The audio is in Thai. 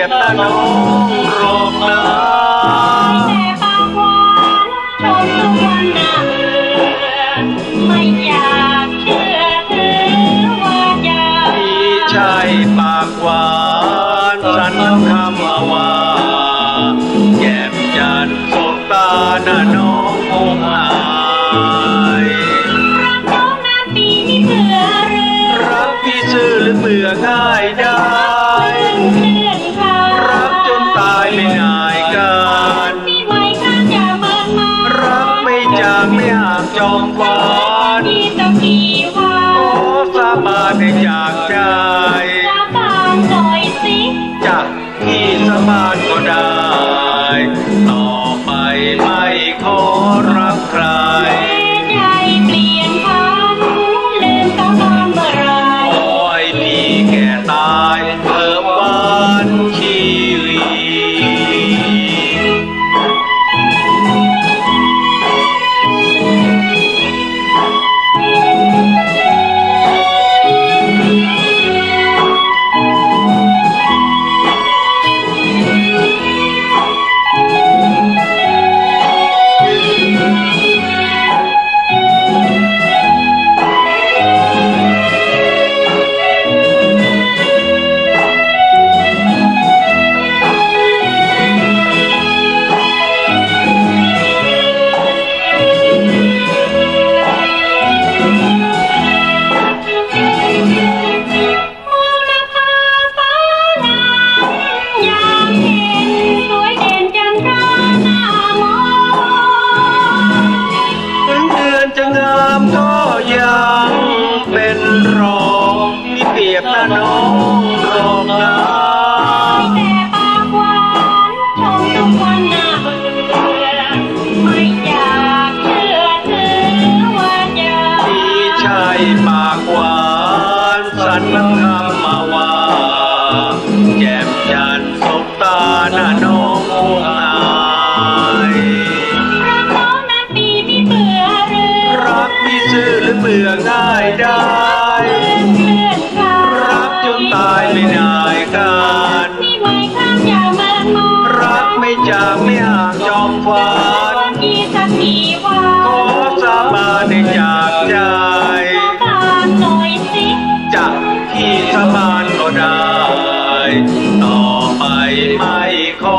ยดตะโน้ำแต่บางวันชมทุวันน่ไม่อยากเชื่อถือว่าจะพี่ชายปากหวานสันคำอาวาแกมจันสบตาหน้าน้องคงอารักน้นาปีนี่เบื่อรักพี่ซื่อหรือเบื่อง่ายได้ 阳光。 แจ่มจันทร์สบตาหน้าน้ององายรักน้องนั้นมีไม่เบื่อหรือ รักมีซื่อหรือเบื่อง่ายได้รักจนตายไม่นายกันไม่ไหวข้ามอย่ามังมองรักไม่จางไม่ห่างจอมฟ้าที่สักทีว่าขอสาบานในจากใจสาบานหน่อยสิจากที่สาบานก็ได้ ต่อไปไม่ขอ